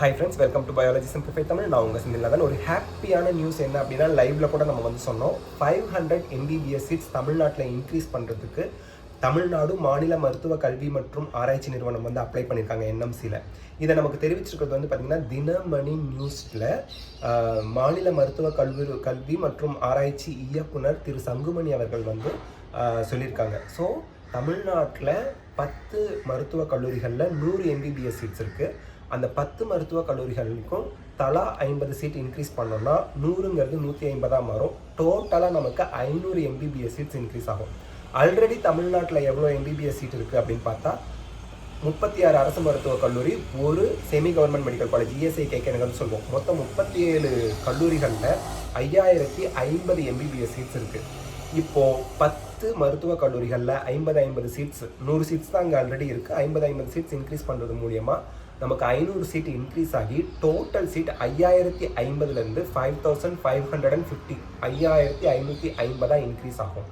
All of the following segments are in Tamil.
Hi friends welcome to biology simplify Tamil நான் உங்கள் சிந்தில் ஒரு ஹாப்பியான நியூஸ் என்ன அப்படின்னா லைவ்ல கூட நம்ம வந்து சொன்னோம். ஃபைவ் ஹண்ட்ரட் எம்பிபிஎஸ் சீட்ஸ் தமிழ்நாட்டில் இன்க்ரீஸ் பண்ணுறதுக்கு தமிழ்நாடு மாநில மருத்துவ கல்வி மற்றும் ஆராய்ச்சி நிறுவனம் வந்து அப்ளை பண்ணியிருக்காங்க என்எம்சியில் இதை நமக்கு தெரிவிச்சிருக்கிறது வந்து பார்த்திங்கன்னா தினமணி நியூஸில் மாநில மருத்துவ கல்வி கல்வி மற்றும் ஆராய்ச்சி இயக்குனர் திரு சங்குமணி அவர்கள் வந்து சொல்லியிருக்காங்க. ஸோ தமிழ்நாட்டில் பத்து மருத்துவக் கல்லூரிகளில் நூறு எம்பிபிஎஸ் சீட்ஸ் இருக்குது அந்த பத்து மருத்துவக் கல்லூரிகளுக்கும் தலா ஐம்பது சீட் இன்க்ரீஸ் பண்ணோம்னா நூறுங்கிறது நூற்றி ஐம்பதாக மாறும். டோட்டலாக நமக்கு ஐநூறு எம்பிபிஎஸ் சீட்ஸ் இன்க்ரீஸ் ஆகும். ஆல்ரெடி தமிழ்நாட்டில் எவ்வளோ எம்பிபிஎஸ் சீட் இருக்குது அப்படின்னு பார்த்தா முப்பத்தி ஆறு அரசு மருத்துவக் கல்லூரி ஒரு semi government medical college ESI கேக்கணுங்கன்னு சொல்லுவோம். மொத்தம் முப்பத்தி ஏழு கல்லூரிகளில் ஐயாயிரத்தி ஐம்பது எம்பிபிஎஸ் சீட்ஸ் இருக்குது இப்போது பத்து மருத்துவக் கல்லூரிகளில் ஐம்பது ஐம்பது சீட்ஸ் நூறு சீட்ஸ் தான் அங்கே ஆல்ரெடி இருக்குது ஐம்பது ஐம்பது சீட்ஸ் இன்க்ரீஸ் பண்ணுறது மூலியமாக நமக்கு ஐநூறு சீட் இன்க்ரீஸ் ஆகி டோட்டல் சீட் ஐயாயிரத்தி ஐம்பதுலேருந்து five thousand five hundred and fifty ஐயாயிரத்தி ஐநூற்றி ஐம்பதாக இன்க்ரீஸ் ஆகும்.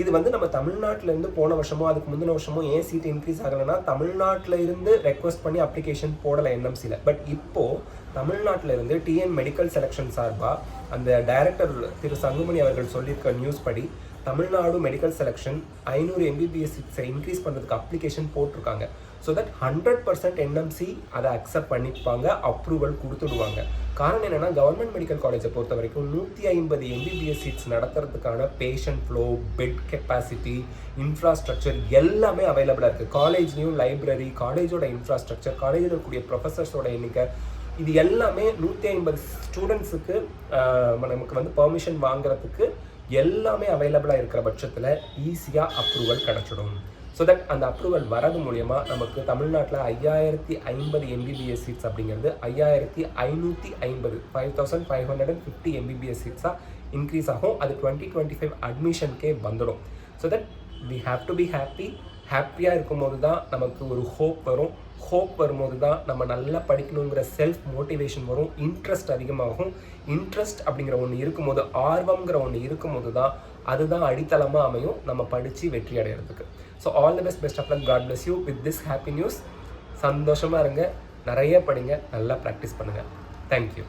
இது வந்து நம்ம தமிழ்நாட்டிலேருந்து போன வருஷமோ அதுக்கு முந்தின வருஷமோ ஏன் சீட் இன்க்ரீஸ் ஆகலைன்னா தமிழ்நாட்டில் இருந்து ரெக்வஸ்ட் பண்ணி அப்ளிகேஷன் போடலை என்எம்சியில் பட் இப்போது தமிழ்நாட்டில் இருந்து டிஎன் மெடிக்கல் செலெக்ஷன் சார்பாக அந்த டைரக்டர் திரு சங்குமணி அவர்கள் சொல்லியிருக்க நியூஸ் படி தமிழ்நாடு மெடிக்கல் செலெக்ஷன் ஐநூறு எம்பிபிஎஸ் சீட்ஸை இன்க்ரீஸ் பண்ணுறதுக்கு அப்ளிகேஷன் போட்டிருக்காங்க. So that hundred percent NMC அதை அக்செப்ட் பண்ணிப்பாங்க அப்ரூவல் கொடுத்துடுவாங்க. காரணம் என்னன்னா கவர்மெண்ட் மெடிக்கல் காலேஜை பொறுத்த வரைக்கும் நூற்றி ஐம்பது MBBS seats நடத்துறதுக்கான patient flow bed capacity infrastructure எல்லாமே அவைலபிளாக இருக்குது காலேஜ்லேயும் லைப்ரரி காலேஜோட இன்ஃப்ராஸ்ட்ரக்சர் காலேஜில் இருக்கக்கூடிய ப்ரொஃபஸர்ஸோட எண்ணிக்கை இது எல்லாமே நூற்றி ஐம்பது ஸ்டூடெண்ட்ஸுக்கு நமக்கு வந்து பர்மிஷன் வாங்குறதுக்கு எல்லாமே அவைலபிளாக இருக்கிற பட்சத்தில் ஈஸியாக அப்ரூவல் கிடச்சிடும். ஸோ தட் அந்த அப்ரூவல் வரது மூலயமா நமக்கு தமிழ்நாட்டில் ஐயாயிரத்தி ஐம்பது எம்பிபிஎஸ் சீட்ஸ் அப்படிங்கிறது ஐயாயிரத்தி ஐநூற்றி ஐம்பது five thousand five hundred and fifty MBBS சீட்ஸாக increase ஆகும். அது டுவெண்ட்டி டுவெண்ட்டி ஃபைவ் அட்மிஷனுக்கே வந்துடும். So that we have to be happy ஹாப்பியாக இருக்கும்போது தான் நமக்கு ஒரு ஹோப் வரும். ஹோப் வரும்போது தான் நம்ம நல்லா படிக்கணுங்கிற செல்ஃப் மோட்டிவேஷன் வரும். இன்ட்ரெஸ்ட் அதிகமாகும். இன்ட்ரெஸ்ட் அப்படிங்கிற ஒன்று இருக்கும்போது ஆர்வம்ங்கிற ஒன்று இருக்கும்போது தான் அதுதான் அடித்தளமாக அமையும். நம்ம படித்து வெற்றி அடைகிறதுக்கு so all the best best of luck God bless you with this happy news சந்தோஷமாக இருங்க. நிறைய படிங்க. நல்லா ப்ராக்டிஸ் பண்ணுங்கள் தேங்க்யூ